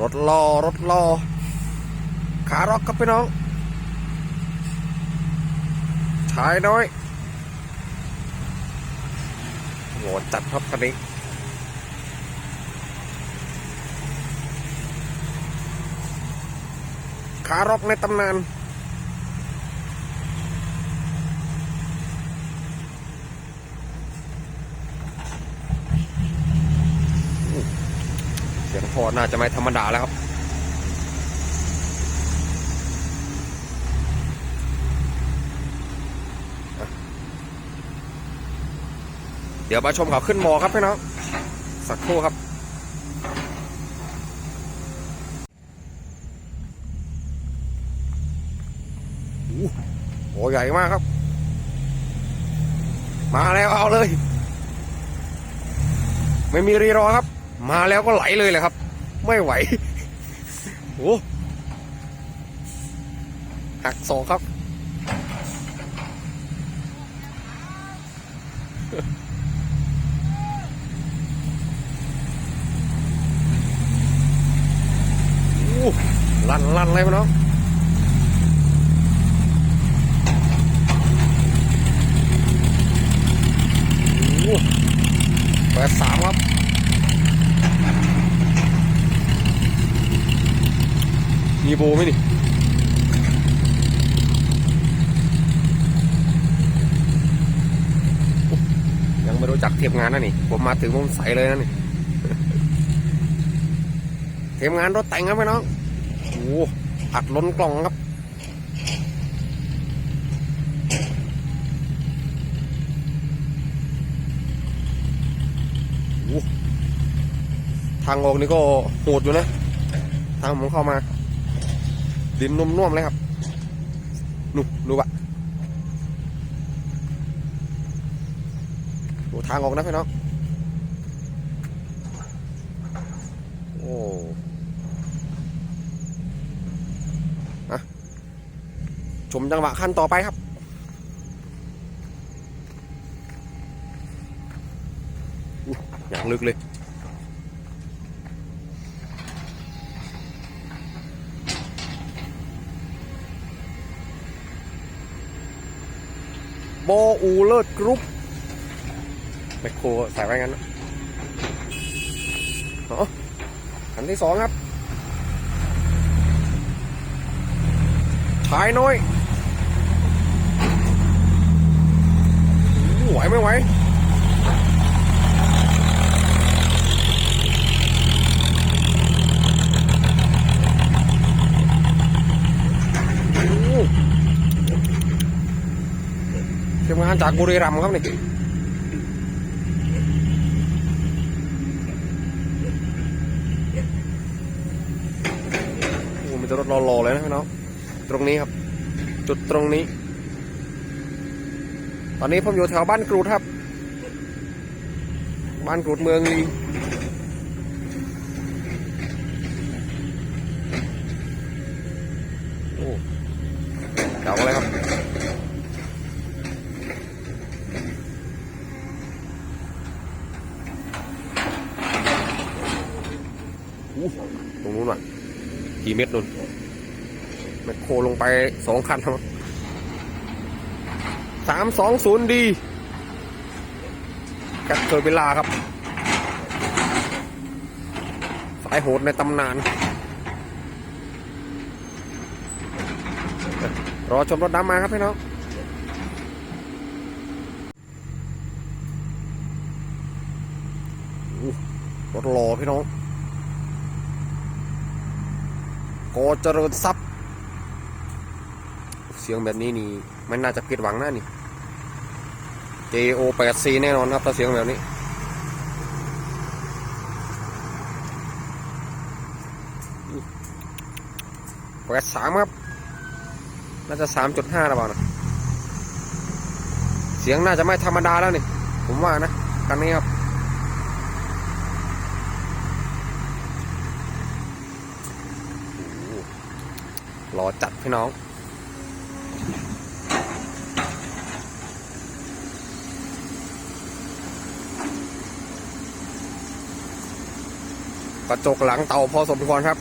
รถรอรถรอ ขาร็อกครับพี่น้องชายน้อยโหจัดครับคันนี้ขาร็อกในตำนาน สียงพอน่าจะไม่ธรรมดาแล้วครับเดี๋ยวมาชมเขาขึ้นมอครับพี่น้องสักครู่ครับ โอ้โหใหญ่มากครับ มาแล้วเอาเลย ไม่มีรีรอครับ มาแล้วก็ไหลเลยแหละครับ ไม่ไหวโอ้หักสองครับโอ้ลั่นลั่นเลยมั้งเนาะ โอ้แปดสามครับ มี โบไหมนี่ยังไม่รู้จักเทียบงานนะนี่ ผมมาถึงผมใสเลยนะนี่ เทียบงานรถแต่งครับพี่น้องโอ้หอัดล้นกล่องครับทางออกนี่ก็โหดอยู่นะ ทางผมเข้ามา ดินนุ่มๆเลยครับนู่ดูปะดูทางออกนะพี่น้องโอ้อะชมจังหวะขั้นต่อไปครับอยอย่างลึกเลย โบอูเลิศกรุ๊ปแมคโครใส่ไว้งั้นนะอ๋ออันที่สองครับชายน้อยไหวไม่ไหวอู้ ทีมงานจากบุรีรัมย์ครับนี่โอ้มีแต่รถรอๆเลยนะพี่น้องตรงนี้ครับ จุดตรงนี้ ตอนนี้ผมอยู่แถวบ้านกรูดครับ บ้านกรูดเมืองลีโอ้เดี๋ยวเลยครับ อู้ ตรงนู้นว่ะกี่เมตรนู่นแมคโครลงไปสองคันครับสามสองศูนย์ดีกัดเคยเวลาครับ สายโหดในตำนาน รอชมรถดำมาครับพี่น้องรถรอพี่น้อง โกเจริญทรัพย์ เสียงแบบนี้นี่ไม่น่าจะผิดหวังนะนี่ JO 8 C แน่นอนครับถ้าเสียงแบบนี้ แปดสามครับ น่าจะสามจุดห้าหรือเปล่านะเสียงน่าจะไม่ธรรมดาแล้วนี่ ผมว่านะคันนี้ครับ รอจัดพี่น้อง กระจกหลังเตาพอสมควรครับ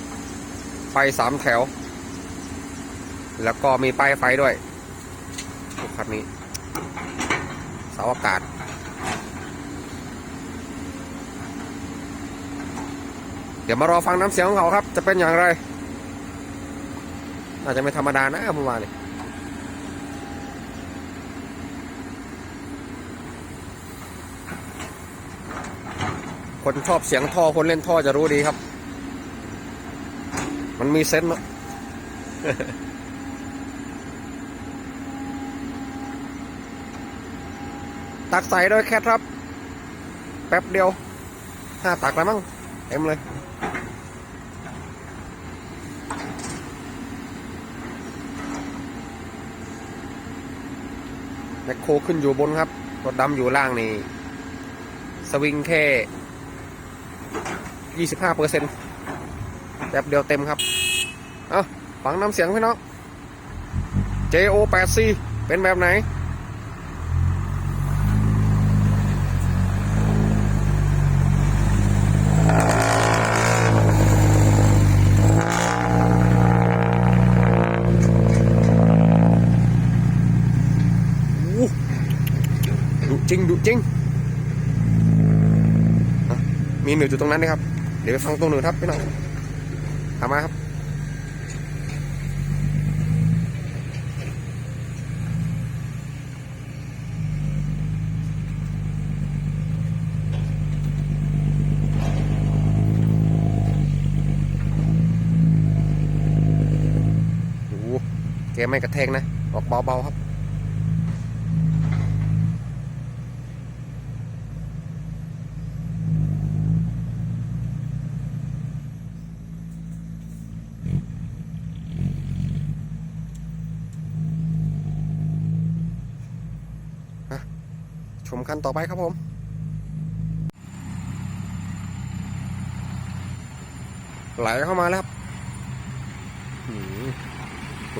ไฟสามแถว แล้วก็มีป้ายไฟด้วยทุกคันนี้เสาอากาศเดี๋ยวมารอฟังน้ำเสียงของเขาครับ จะเป็นอย่างไร น่าจจะไม่ธรรมดานะเมื่อวานนี้คนชอบเสียงท่อคนเล่นท่อจะรู้ดีครับ มันมีเซนส์เนอะตักใส่ด้วยแคทครับ แป๊บเดียวห้าตักแล้วมั้งเต็มเลย แมคโครขึ้นอยู่บนครับรถดำอยู่ล่างนี่สวิงแค่ยี่สิบห้าเปอร์เซ็นต์แป๊บเดียวเต็มครับ เอาฟังน้ำเสียงพี่น้อง JO 8 C เป็นแบบไหน อู้ดุจ ริงดุจริง มีหนึ่งจุดตรงนั้นนะครับ เดี๋ยวไปฟังตรงหนึ่งครับพี่น้องทำมาครับโอ้โหแกไม่กระแทกนะ ออกเบาๆครับ ช มคันต่อไปครับผมไหลเข้ามาแล้วครับ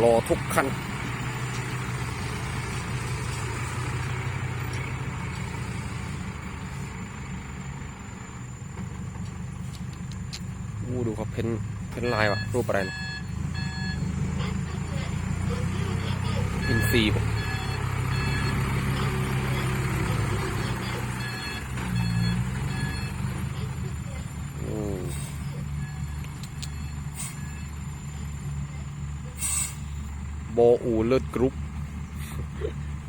รอทุกคัน อู้ดูครับ เพ้นเพ้นลายวะรูปอะไรนะอินซีย์ปะ อืม โบอูเลิศกรุ๊ป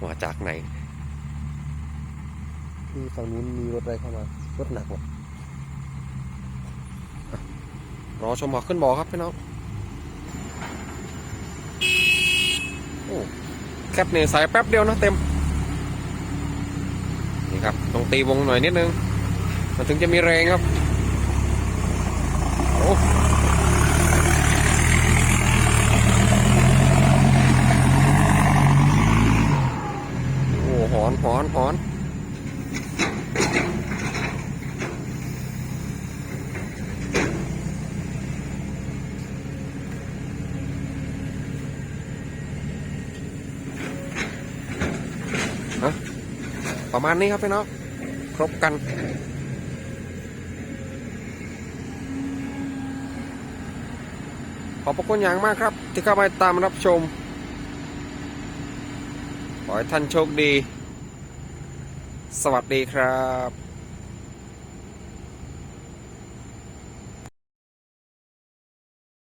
มาจากไหนที่ฝั่งนู้นมีรถอะไรเข้ามา รถหนักว่ะอะรอชมหมอกขึ้นบอครับพี่น้องโอ้แคปเนี่ยสายแป๊บเดียวนะเต็ม นี่ครับต้องตีวงหน่อยนิดนึง มันถึงจะมีแรงครับโอ้โอ้อนหอนหอนฮะประมาณนี้ครับพี่น้องครบกันขอบพระคุณอย่างมากครับ ที่เข้ามาตามรับชม ขอให้ท่านโชคดี สวัสดีครับ